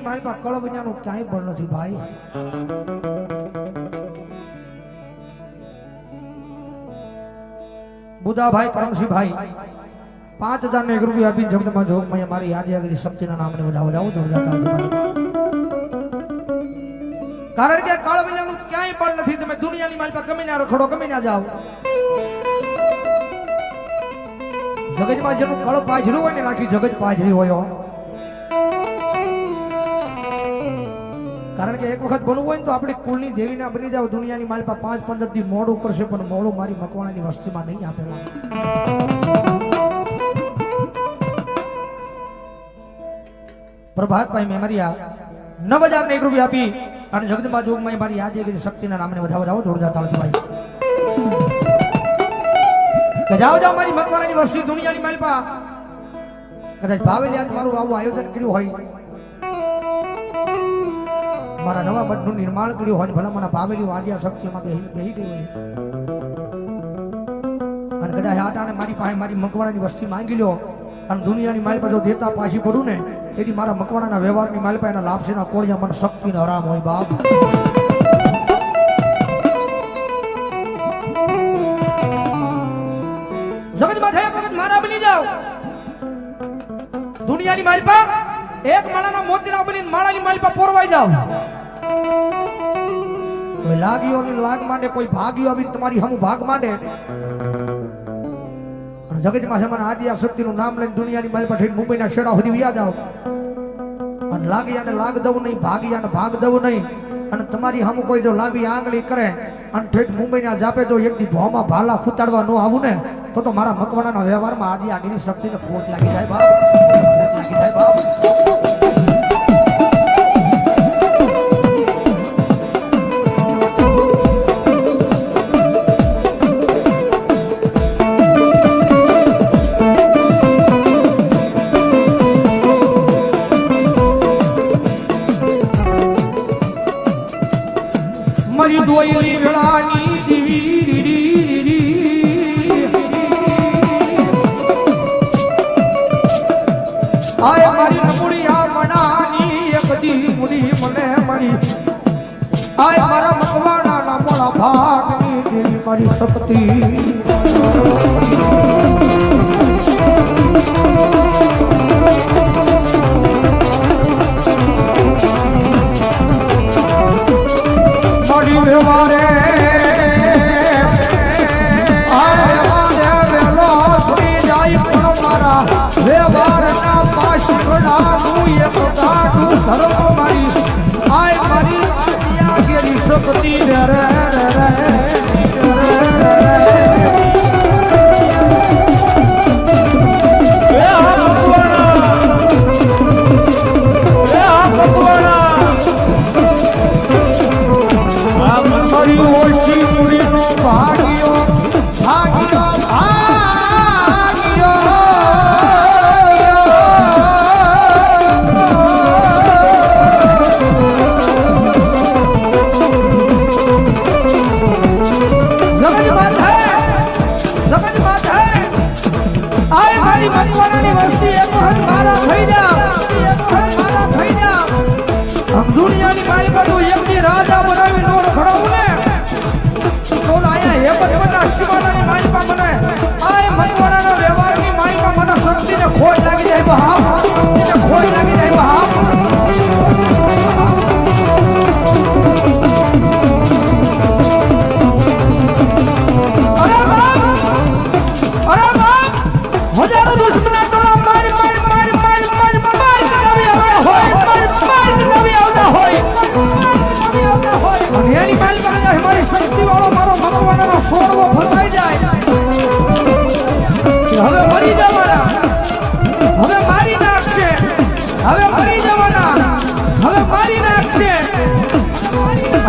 દુનિયાની મારી પાસે કળ વિનાનું ક્યાંય પણ નથી ભાઈ. બુદાભાઈ કરમસિંહભાઈ, પાંચ હજાર ને એક રૂપિયા આપીને જમતમાં જોગ મેં મારી યાદ આગળ શક્તિના નામને બધા વધાવો જોડતા કારણ કે કળ વિનાનું ક્યાંય પણ નથી, તમે દુનિયાની મારી પાસે ગમે ના રખડો ગમે ના જાઓ જગતમાં જેનું કળ પાજરું હોય ને નાખી જગત પાજરી હોય કારણ કે એક વખત બનવું હોય ને તો આપણે કુળની દેવી ના બની જાવ દુનિયાની માલપા પાંચ પંદર દી મોડું કરશે, પણ મોડું મારી મકવાણાની વસ્તીમાં નહીં આપેલા. પ્રભાતભાઈ મેમરિયા નવ હજાર ને એક રૂપિયા આપી અને જગદંબા જોગમાં મારી યાદગીરી શક્તિના નામને વધાવો વધાવો, જોરદાર તાળજો ભાઈ કે જાઓ જાઓ, મારી મકવાણાની વસ્તી, દુનિયાની માલપા. કદાચ ભાવે યાદ મારું આવું આયોજન કર્યું હોય મારા નવા મઠનું નિર્માણ કર્યું હોય ભલા મને ભાવેલી વાદ્યા શક્તિમાં બેહી બેહી ગઈ હોય. અને કદાચ આટાને મારી પાસે મારી મકવાડાની વસ્તી માંગી લો અને દુનિયાની માલ પાસે દેતા પાછી પડું ને, તેથી મારા મકવાડાના વ્યવહારની માલ પાસે એના લાપસીના કોળિયા મને શક્તિ હરામ હોય બાપ. જગતમાં થયા વખત મારા બની જાઓ. દુનિયાની માલપા એક માળાના મોતીના બની માળાની માલપા પોરવાઈ જાવ કોઈ લાગ્યો ની લાગ માંડે, કોઈ ભાગ્યો આવી તમારી હમ ભાગ માંડે? અને જગતમાં જમાના આદિ શક્તિનું નામ લઈને દુનિયાની માલપા થઈને મુંબઈના શેડા સુધી વ્યા જાવ અને લાગી આને લાગ દઉં નહીં ભાગ્યા ને ભાગ દઉં નહીં. અને તમારી હમુ કોઈ જો લાંબી આંગળી કરે અને ઠેઠ મુંબઈના જાપે જો એક દી ભોમાં ભાલા ખૂતાડવા ન આવું ને, તો તો મારા મકવાણાના વ્યવહારમાં આદિ આગળની શક્તિને ખોટ લાગી જાય બાપ. લાગી જાય બાપ.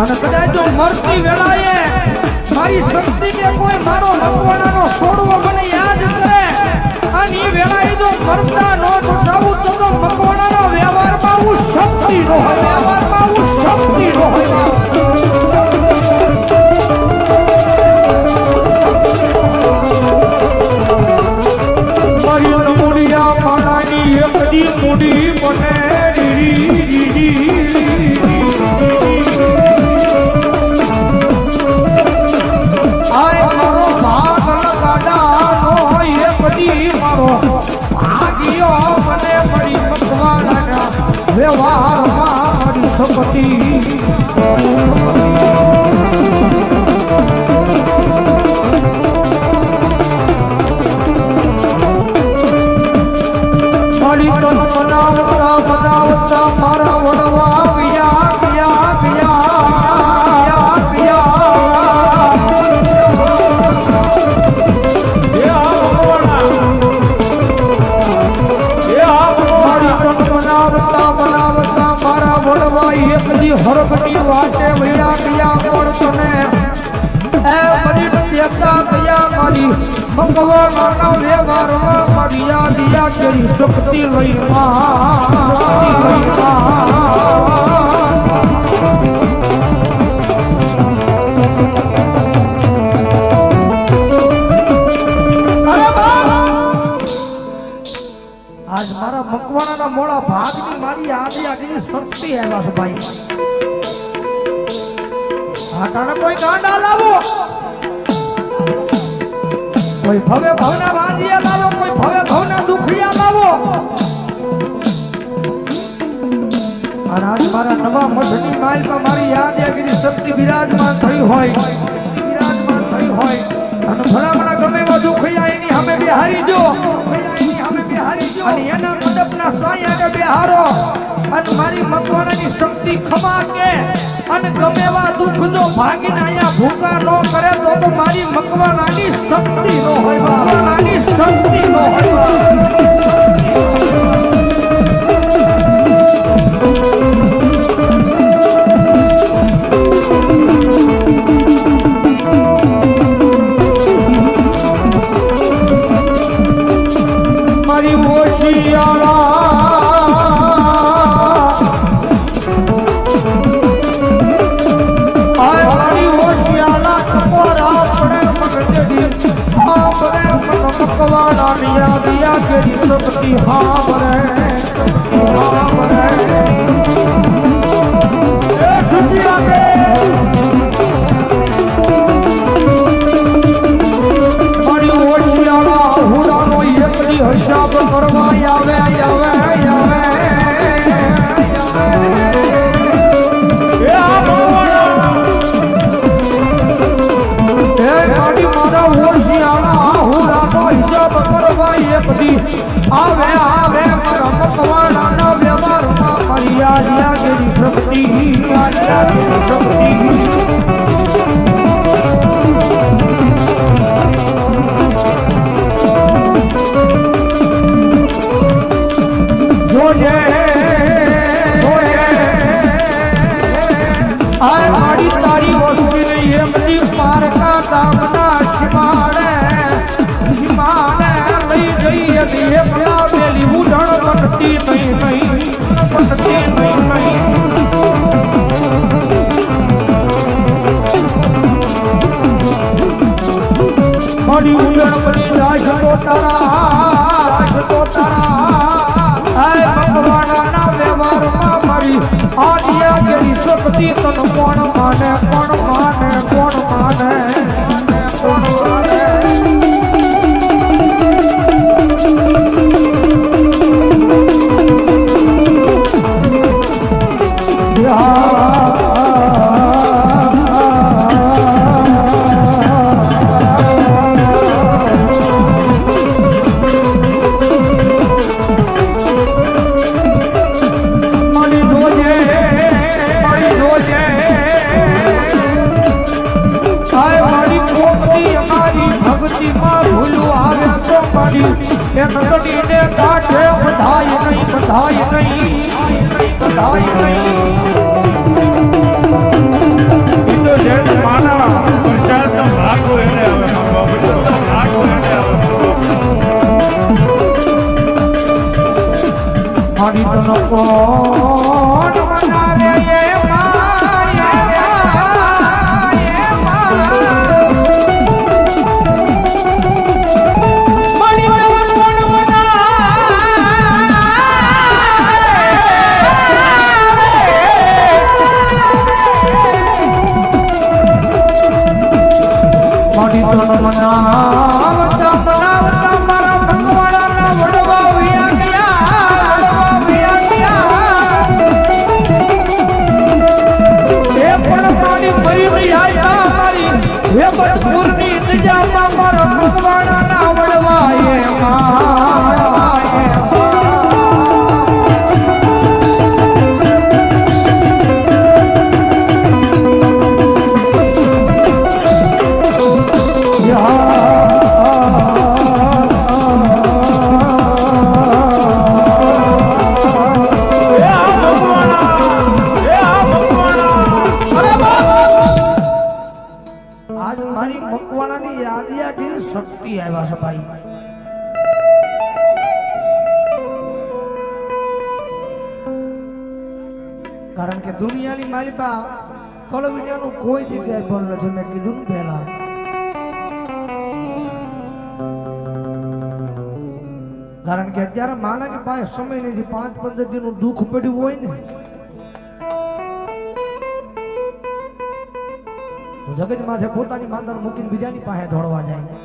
અને કદાચ જો મરતી વેળાએ મારી શક્તિ કે કોઈ મારો મકવાણાનો You. ઈ હરબડી વાટે વૈડા પિયા કોણ તને. એ બડી ત્યક્તા કયા મારી. મંગવો માનવ રે વારવા મારિયા દિયા કેરી શક્તિ લઈ મા મારા મકવાણાના મોડા ભાગની મારી આડી આગની શક્તિ આવ્યા છે ભાઈ. આટાને કોઈ ગાંડા લાવો. કોઈ ભવે ભવના વાંધિયા લાવો, કોઈ ભવે ભવના દુખિયા લાવો. અને આજ મારા નવા મઠની માઇલમાં મારી યાદ આગળ શક્તિ બિરાજમાન થઈ હોય બિરાજમાન થઈ હોય. અને ભલામણા ગમે એવા દુખિયા એની અમે બિહારી જો અને એના મંડપના સાયા બેહારો. અને મારી મકવાણાની શક્તિ ખમા કે. અને ગમે એવા દુઃખ જો ભાગીને અહીંયા ભૂકા ન કરે તો તો મારી મકવાણાની શક્તિ નો હોય. યાદ ઉડણ બની જાશ તો તારા જાશ તો તારા. આય ભગવાનના વ્યવહારમાં મારી આદિયા જેવી શક્તિ તન કોણ માને, કોણ કારણ કે દુનિયાની માલિકા કળવિયાનું કોઈ જગ્યાએ પણ નથી. મેં કીધું ને પહેલા. કારણ કે અત્યારે માણસની પાસે સમય નથી. પાંચ પંદર દિનનું દુઃખ પડ્યું હોય ને. જગત માથે પોતાની માંદર મૂકીને બીજાની પાસે દોડવા જાય.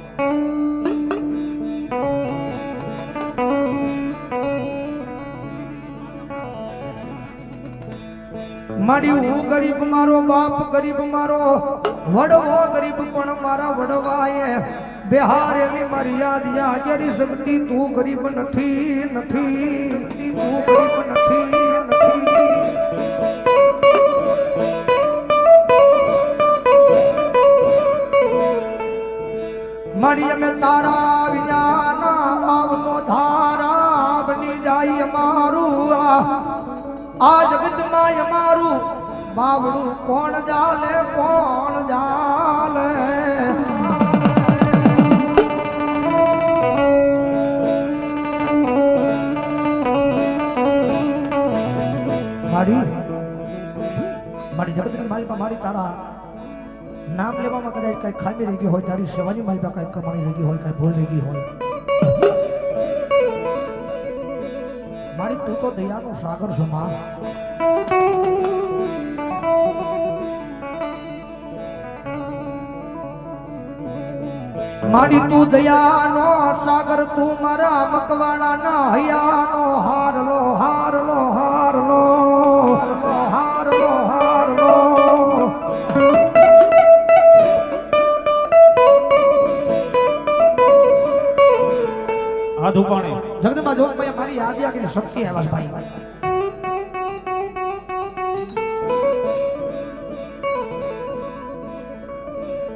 મારી હું ગરીબ મારો બાપ, ગરીબ મારો વડવો, ગરીબ પણ મારા વડવાએ. બિહાર એની મારી યાદ યાગેરી શક્તિ, તું ગરીબ નથી નથી, તું ગરીબ નથી નથી. મારી અમે તારા વિના આવનો ધારા બની જાય મારું આ આ જગતમાં અમારું બાવડું કોણ જાલે કોણ જાલે? મારી મારી જગતની માલિકા, મારી તારા નામ લેવામાં કદાચ કઈ ખામી રહી ગઈ હોય, તારી સેવાની માલિકા કઈ કમાણી રહી હોય, કઈ ભૂલ રહી હોય મારી તું તો દયાનો સાગર છો, માં. મારી તું દયાનો સાગર, તું મારા મકવાડાના હૈયાનો હારલો આગળ શક્તિ આવ્યા છે ભાઈ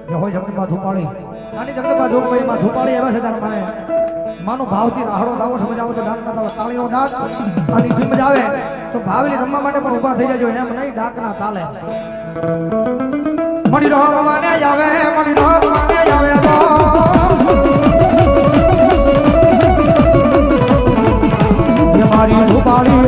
જે હોય જગદંબા ધુપાળી. નાની જગદંબા જોગભાઈ માં ધૂપાળી આવે છે તારા મને માનો ભાવથી રાહડો દાવો છે, મજા આવે તો ડાક ના તાળીનો ડાક. અને જીમ જ આવે. તો ભાવેલી રમવા માટે પણ ઊભા થઈ જજો, એમ નહીં ડાક ના તાલે. મળી રહો મને આવે, મળી મારી ભૂપાળી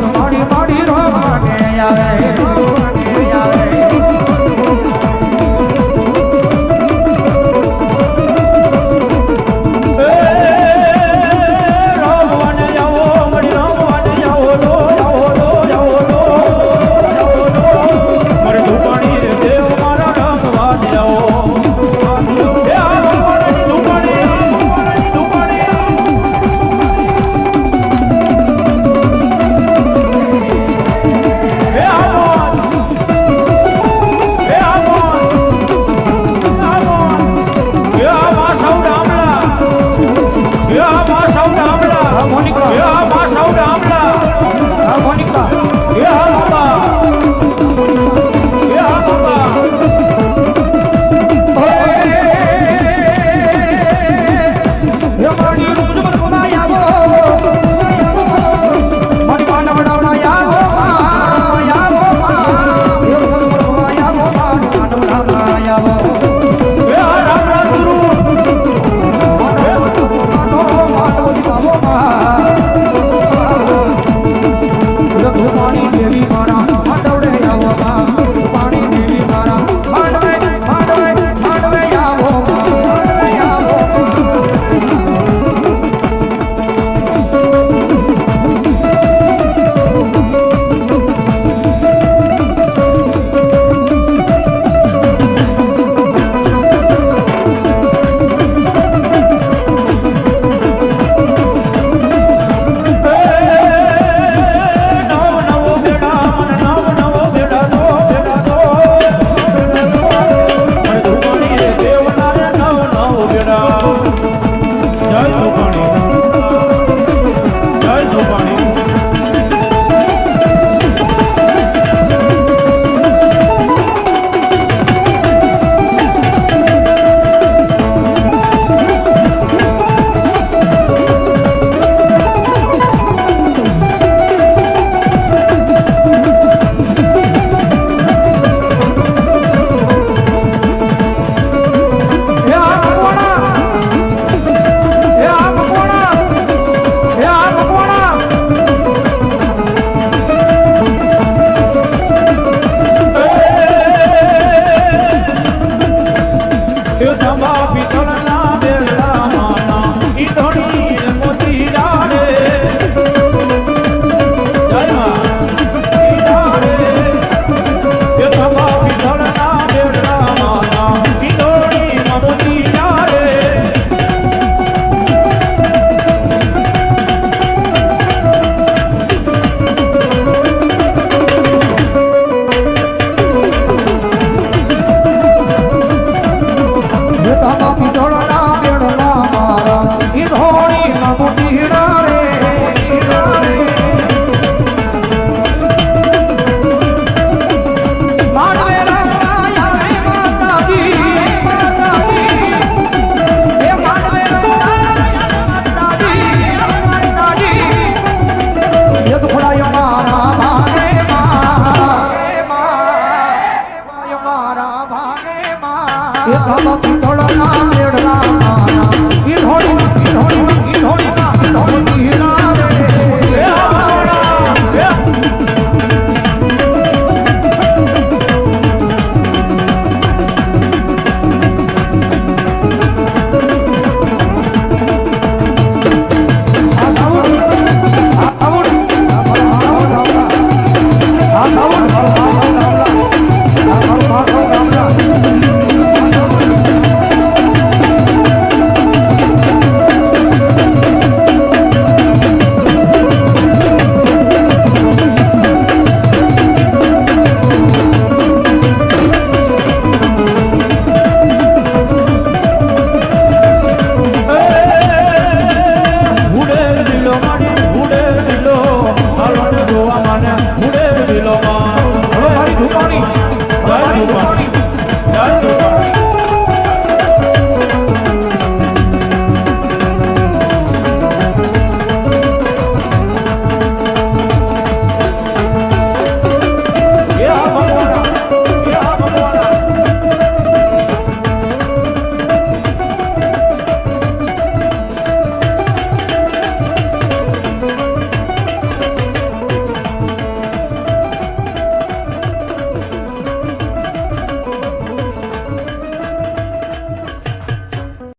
Europa.